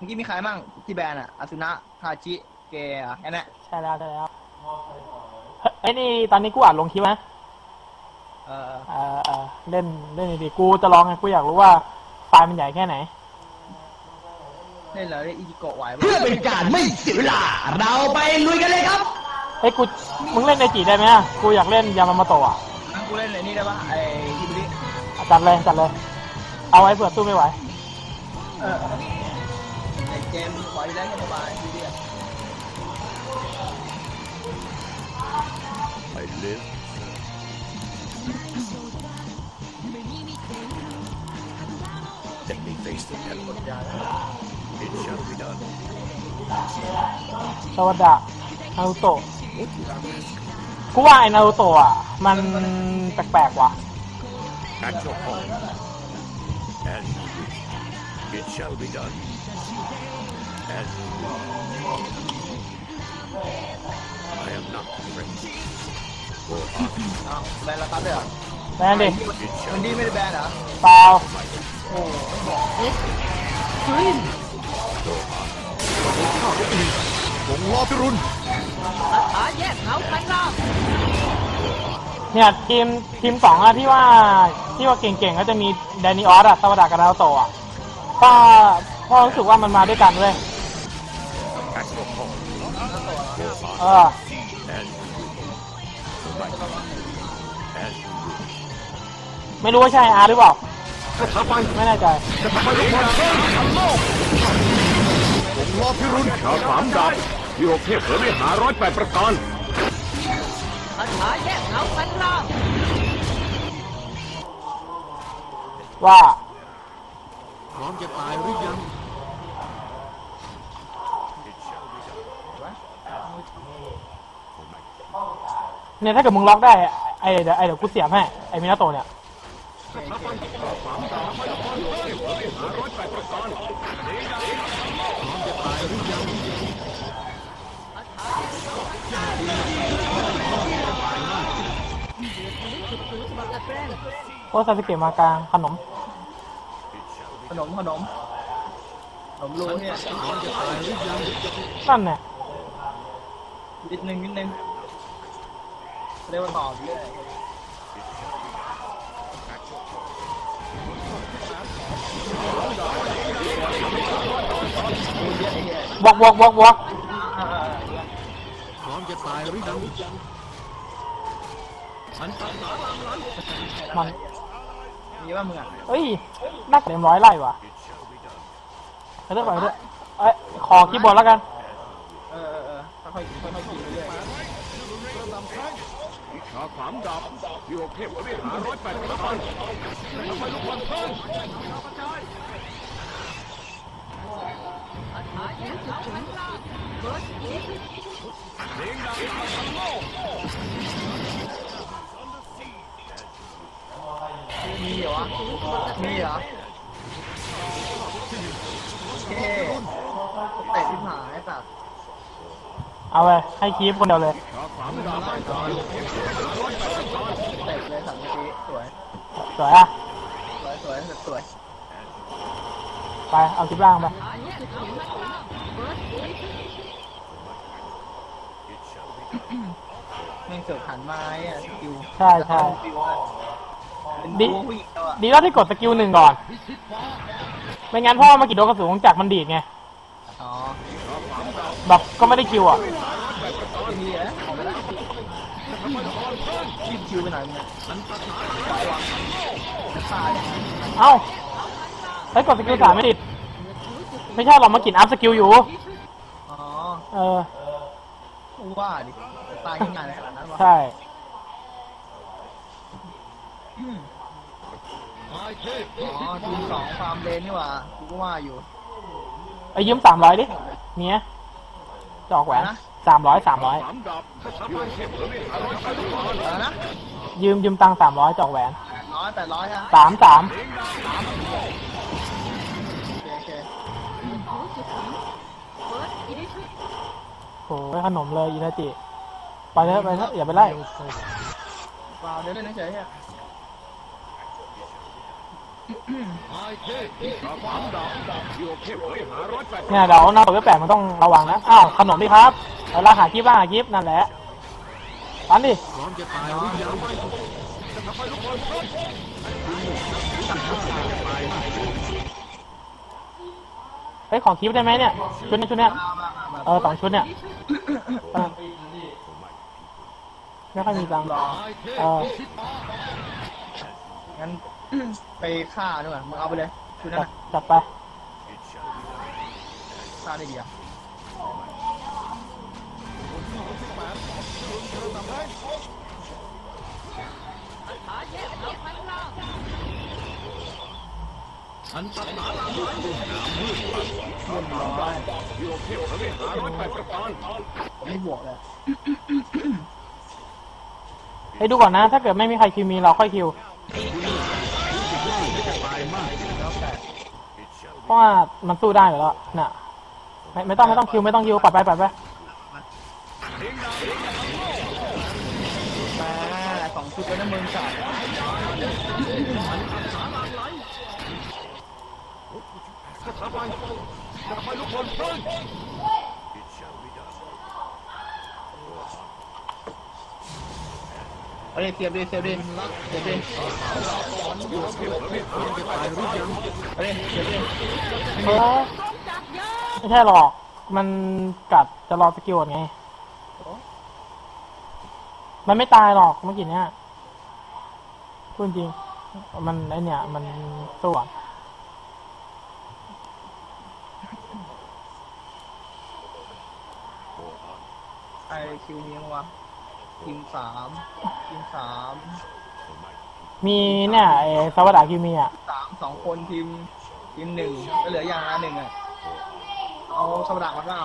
มื่อกี้มีใครบ้างที่แบรนด์อะอาซุนะทาชิเกะแค่นั้นใช่แล้วใช่แล้วเฮ้ยไอ้นี่ตอนนี้กูอัดลงคลิปนะเออเออเออเล่นเล่นดีๆกูจะลองไงกูอยากรู้ว่าไฟล์มันใหญ่แค่ไหนเล่นแล้วเล่นอิจิโกะไหวปะเพื่อเป็นการไม่เสียเวลา เราไปลุยกันเลยครับ เฮ้ยกูมึงเล่นในจีได้ไหมอะกูอยากเล่นยามามาโตะอะงั้นกูเล่นไอ้นี่ได้ปะไอ้ฮิบุริอะจัดเลยจัดเลย เอาไว้เผื่อสู้ไม่ไหว เออไอ้ เจมส์ไหวอยู่แล้วแค่สบายฮิบุริอะ I live. Let me face the devil. It shall be done. สวัสดะนารูโตะกูว่าไอ้นารูโตะอะ มันแปลกๆว่ะ At your call. As you wish. It shall be done. As you wish. I am not afraid. For honor. อ้าวแบรนด์ละครับเด้อแม่นดิ It มัน shall ดี be ไม่ได้แบรนด์เหรอเปล่าโอ้โหวงล้อพิรุณเนี่ยทีมทีมสองอะที่ว่าที่ว่าเก่งๆก็จะมีแดนนี่ออสอะสวัสดะกับนารูโตะอะก็พ่อรู้สึกว่ามันมาด้วยกันเว้ย เออ As you wish. Right. As you wish. ไม่รู้ว่าใช่อาร์หรือเปล่าไม่แน่ใจวงล้อพิรุณชาวสามดาบที่โอเทพเผยวิหารร้อยแปดประการว่า พร้อมจะตายหรือยัง เนี่ยถ้าเกิดมึงล็อกได้ไอ้เดี๋ยวไอ้เดี๋ยวกูเสียบให้ไอ้มินาโตะเนี่ยโอ้ซาสึเกะมากลางขนม ขนมขนมขนมรูเนี่ยนั่นเนี่ยนิดนึงนิดนึง เรียกว่าต่อเรื่อยดูเยอะไอ้เหี้ยบวกบวกบวกบวกอ่าพร้อมจะตายหรือยังมันๆมีว่ามึงอะเอ้ยน่าเต็มร้อยไล่ว่ะไปเรื่อยไปเรื่อยเอ้ยขอคีย์บอร์ดแล้วกัน เออเออเออค่อยๆค่อยๆกินไปเรื่อยวิ ชาสามดาบที่โอเทพวิหารร้อยแปดประการมีเหรอมีเหรอเท่เตะที่หายสัตว์ เอาไปให้คีย์คนเดียวเลยชาสามดาบเตะเลยสัตว์เมื่อกี้สวยสวยอะสวยสวยสวยไปเอาคลิปล่างไปแม่งเสือกหันมาไอ้อะสกิลใช่ใช่เป็นดิบูผู้หญิงแล้วอะดีแล้วที่กดสกิลหนึ่งก่อน ไม่งั้นพ่อมากี่โดนกระสุนของจักรมันดีดไงอ๋อ แบบก็ไม่ได้คิวอะไม่มีเหรอออกไปแล้วรีบคิวไปหน่อยมึงอะไหววะตายเอ้าเฮ้ยกดสกิลสามไม่ติดไม่ใช่หรอกมากินอัพสกิลอยู่ อ๋อ เออว่าดิ ตายง่ายๆขนาดนั้นวะใช่อืมอ๋อทีมสองฟาร์มเลนนี่หว่ากูก็ว่าอยู่ไปยืมสามร้อยดิ เนี้ย จอกแหวนนะสามร้อยสามร้อยสามดาบที่โอเทพเผยวิหารร้อยแปดประการแล้วนะยืมยืมตังสามร้อยจอกแหวนร้อยแปดร้อยฮะสามสามโอเคโอเคโอ้ยขนมเลยอินาจิไปเถอะไปเถอะอย่าไปไล่ฟาวเดี๋ยวเล่นเฉยๆฮะ เนี่ยเดี๋ยวน้องตัวแปดมันต้องระวังนะ อ้าว ขนมดิครับเวลาหากิฟต์บ้างหากิฟต์นั่นแหละปันดิเฮ้ยของกิฟต์ได้ไหมเนี่ย ชุดนี้ชุดเนี้ยเออสองชุดเนี่ยไม่ค่อยมีตังค์เออ งั้น ไปฆ่าด้วยมึงเอาไปเลยชุดนั้จันดน่ะจัดไป ฆ่าได้ดีอะไม่บวกเลยให้ดูก่อนนะ ถ้าเกิดไม่มีใครคิวมีเราค่อยคิว เพราะว่ามันสู้ได้อยู่แล้วน่ะไม่ไม่ต้องไม่ต้องคิวไม่ต้องคิวปัดไปปัดไปมาสองชุดแล้วนะมึงจ่ายเอาดิเสียบดิเสียบดิเสียบดิเอาดิเสียบดิเออไม่ใช่หรอก มันกัดจะรอสกิลก่อนไง มันไม่ตายหรอกเมื่อกี้เนี้ยพูดจริง มันไอเนี่ย มันสู้อะไอคิวนี้มั้งวะ ทีมสามทีมสามมีเนี่ยไอสวัสดาคิวมีอะสามสองคนทีมทีมหนึ่งก็เหลืออย่างละหนึ่งอะเอาสมดักมาเปล่า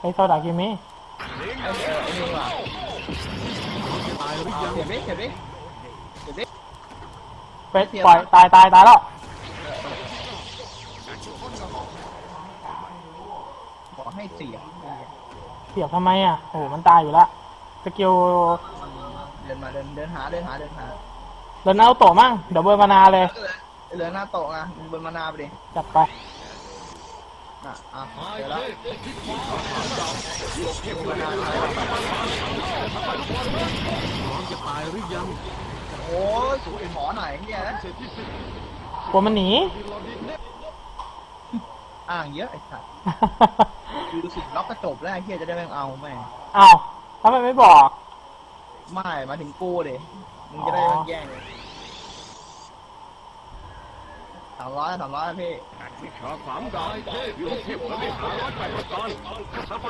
ไอสวัสดาคิวมีไอ้เออไอ้นี่ว่ะเอาเสียบดิเสียบดิเสียบดิไปปล่อยตายตายตายแล้วบอกให้เสียบเสียบทำไมอะโอ้โหมันตายอยู่แล้ว สกิลเดินมาเดินเดินหาเดินหาเดินหาเดินเอาโตะมั่งเดี๋ยวเบอร์มานาเลย เหลือหน้าโต๊ะอะมึงบนมานาไปดิจัดไปอะอะเดี๋ยวแล้วมานาโอ้ยสูขอหน่อยเนี่ยนะกลัวมันหนีอ่างเยอะไอ้สัสดูสิล็อกกระจบแล้วไอ้เฮียจะได้ไม่เอาแม่งอ้าว ทำไมไม่บอก ไม่มาถึงกูเดยมึงจะได้ไม่แย่งเลยสามร้อยสามร้อยพี่ขอความดาวอยู่เทพและหาร้อยแปดประการจะทำไม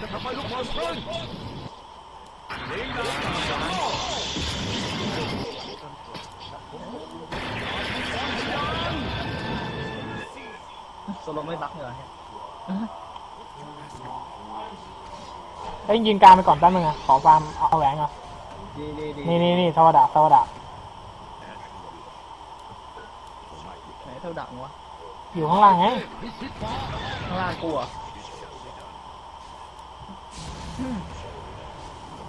จะทำไมลูกบอลเพิ่นโซโลไม่บักเลยเหรอ เนี่ยเอ้ยยิงกลางไปก่อนแป๊บนึงอะขอฟาร์มเอาแหวนก่อนดีดีดีนี่นี่นี่สวัสดาสวัสดาไหนเท่าดังวะอยู่ข้างล่างไงข้างล่างกูอะ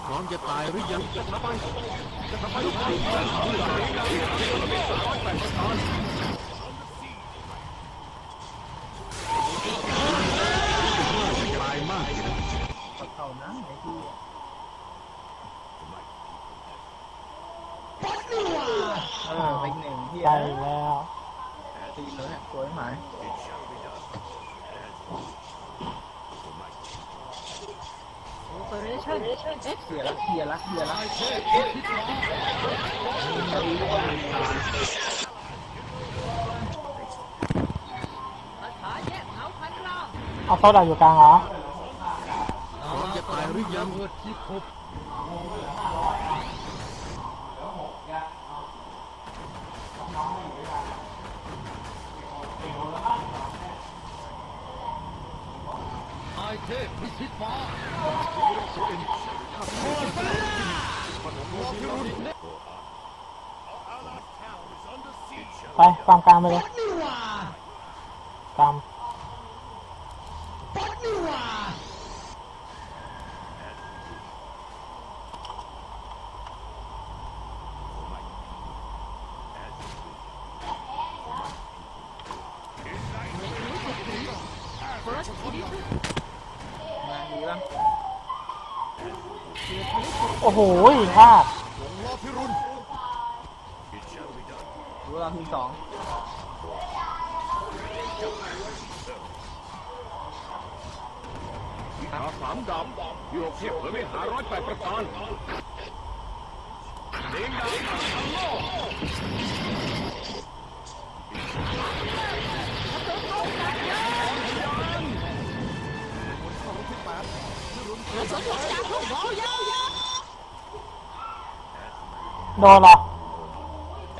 พร้อมจะตายหรือยังจะทำไมจะทำไมลูกบอล ก็เข้านะไอ้ที่เออไป อีกหนึ่งที่ได้แล้วตีเลยเนี่ยสวยหมายเสียละเสียละเสียละเอาสวัสดาอยู่กลางเหรอพร้อมจะตายหรือยัง ไปฟาร์มกลางไปเลยกลาง มาดีป่ะโอ้โหพลาด It shall be done. รู้เราทีมสองขาสามดำโยกเทียบเผยไม่หาร้อยแปดประการเด้งดาวทั้งโลก โดนเหรอ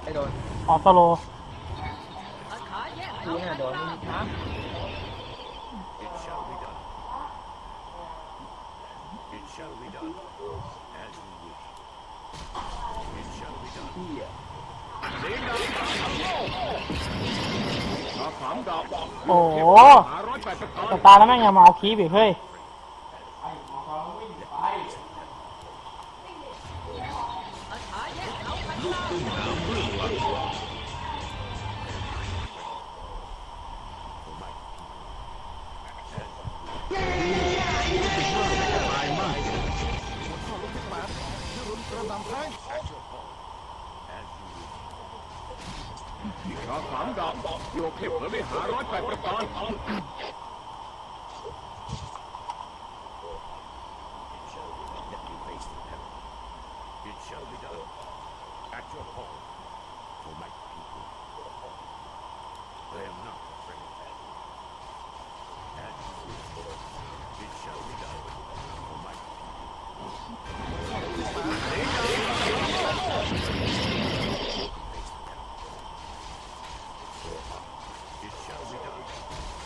ไอ้โดนออสโลกูเนี่ยโดนไม่มีทาง It shall be done. It shall be done. As you wish. It shall be done. ที่อะเด้งดาวทั้งโลกขาสามดำโอ้โหหาร้อยแปดประการแต่ตายแล้วแม่งยังมาเอาคีบอีกเฮ้ย เทียบเผยไม่หาร้อยแปดประการ It shall be done.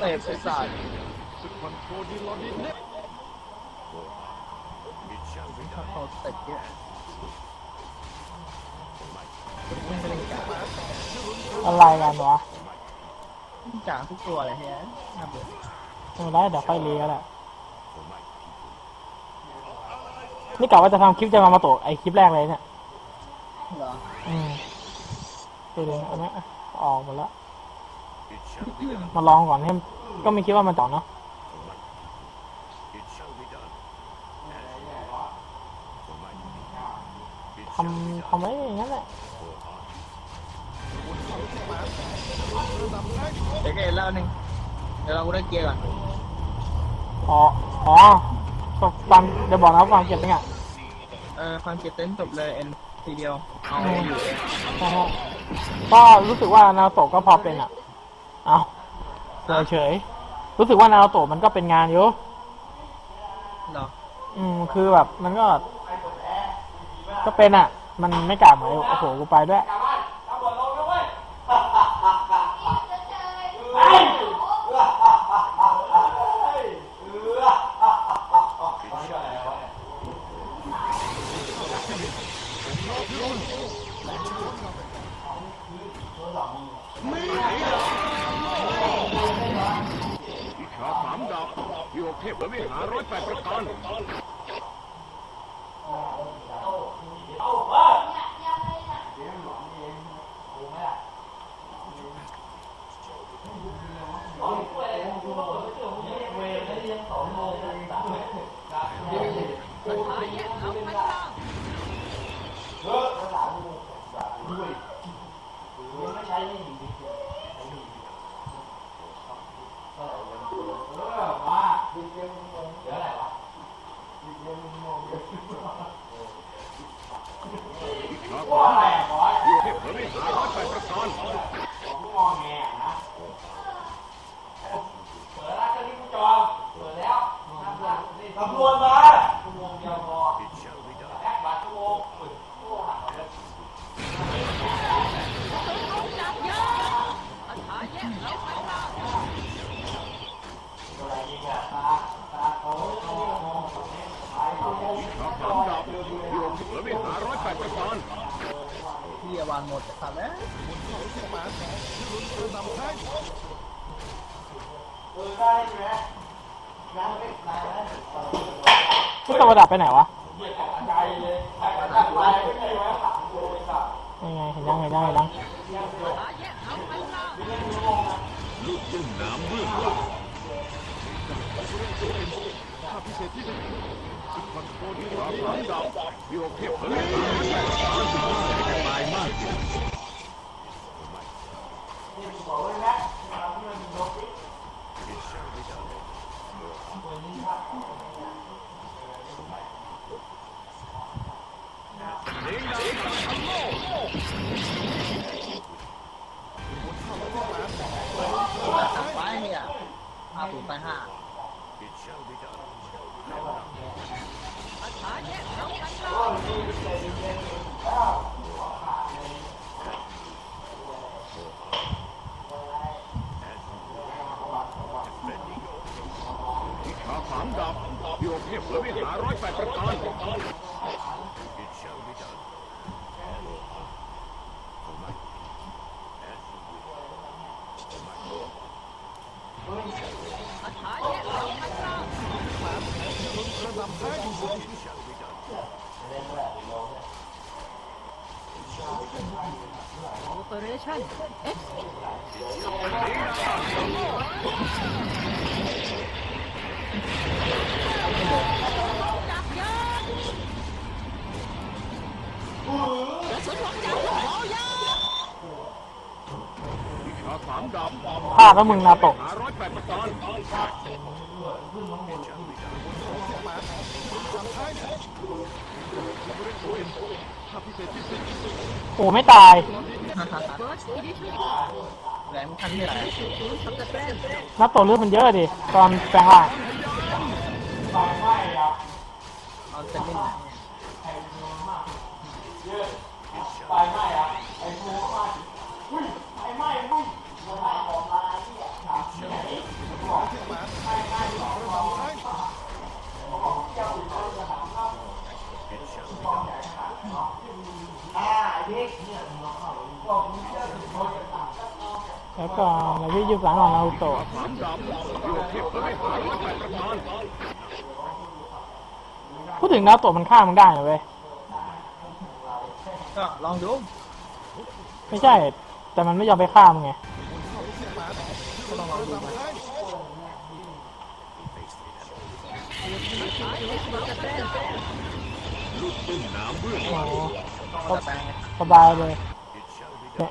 เตะไปสาด It shall be ถ้า done เขาเตะเยอะ For my ไม่เป็นกาอะไรกันวะจ่าทุกตัวเลยเฮ้ยน่าเบื่อไม่เป็นไรเดี๋ยวค่อยเลี้ยแหละ For my people นี่กะว่าจะทำคลิปจะมามาโตะไอคลิปแรกเลยเนี่ยเหรอ อืมไปเลยอันนี้ออกหมดแล้ว It shall be done มาลองก่อนให้มันก็ไม่คิดว่ามันต่อเนาะ For my people It shall be done As you wish For my people It ท shall be ำ done ทำไว้อย่างนั้นแหละ For our เดี๋ยวก็เอ็นแล้วหนึ่งเดี๋ยวเรากูได้เกียร์ก่อน อ๋อ อ๋อความเดี๋ยวบอกนะว่าความเก็บเป็นไงเออความเจ็บเต้นจบเลยเอ็นทีเดียวเอาอยู่เองนะฮะก็รู้สึกว่านาโตะก็พอเป็นอะ เอาเฉยเฉยๆรู้สึกว่านาโตะมันก็เป็นงานอยู่เหรออืมคือแบบ มันก็ ก็เป็นอะ มันไม่กล้าเหมือนโอ้โหกูไปด้วย สองดอกรวมเหลือเวลาร้อยแปดสิบตอนเฮียวางหมดตัดแล้วพี่ตะวันดับไปไหนวะยังไงเห็นยังเห็นยังเห็นยังลูกยิงน้ำเบื้องหลัง ขวาสามดาวโยกเทพเผยตายมากตัดไปเนี่ยห้าศูนย์ไปห้า It shall be done. วิชาสามดาบโยกเทพเผยวิหารร้อยแปดประการ It shall be done. For my as you wish. For my lord. It shall be done. วิ ชาสามดาบฆ่าก็มึงนาตะหาร้อยแปดประการ โอ้ไม่ตายแรงขั้นที่ไหนนาโตะเลือดมันเยอะดิ ตอนแปลงร่างเอาเซมิน แล้วก็เราที่ยุบหลังของเราโตพูดถึงนาตัวมันฆ่ามันได้เหรอเว้ยลองดู ไม่ใช่ แต่มันไม่ยอมไปฆ่ามึงไงสบายเลย It shall be เนี่ย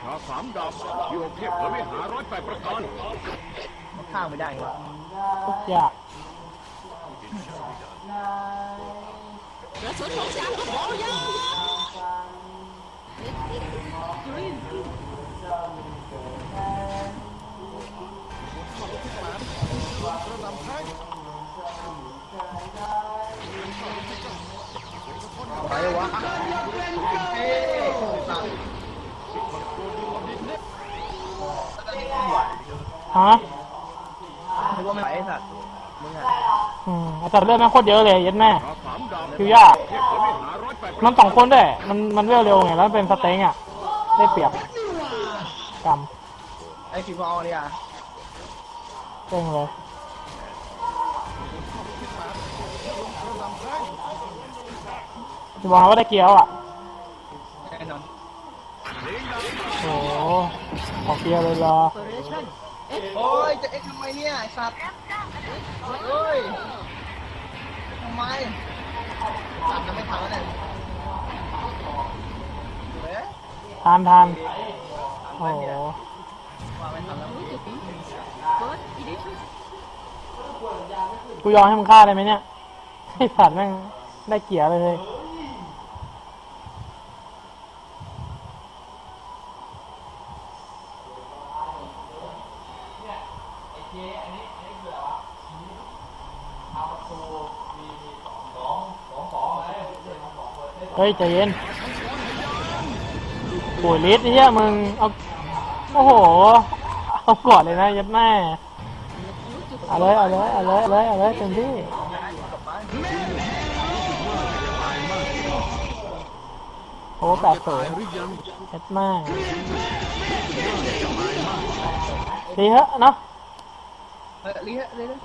ชาสามดาบโยกเทพเผยวิหารร้อยแปดประการ Go on. As you wish. It shall be done. ตะโกมันจะฆ่ามึงเดียวเลยเฮ้ยเล่นสามวิชาสามดาบโยกเทพเผยวิหารร้อยแปดประการมันฆ่าไม่ได้ไงทุกอยากไปวะเฮ้ยสัตว์ไหว ฮะนึกว่าไม่ไหวไอ้สัตว์มึงอะอืมแต่เลือดแม่งโคตรเยอะเลยยัดแม่วิชาสามดาบคิวยากเทพเผยวิหารร้อยแปดประมัการนสองคนด้วยมันมันเวลเร็วไงแล้วเป็นสเต็งอะได้เปรียบกไอ้ฟีฟอลเนี่ยำเร่งเลยจะบอกว่าได้เกียวอะแน่นอน โอ้โหอเกียร์เลยเหรอโอ้ยจะเอ็กทำไมเนี่ยสัตว์เฮ้ยทำไมสัตว์จะไม่ทันแล้วเนี่ยทานทานโอ้โหกูยอมให้มึงฆ่าได้ไหมเนี่ยไอสัตว์แม่งได้เกียร์เลย เฮ้ยใจเย็นปุ๋ยลิตรเนี่ยมึงเอาโอ้โหเอากอนเลยนะยัดแม่เอาเลยเอาเลยเอาเลยเอาเลยเอาเลยเต็มที่โอ้แปดศูนย์ยัดแม่ดีเหอะเนาะดีฮะรีฮะ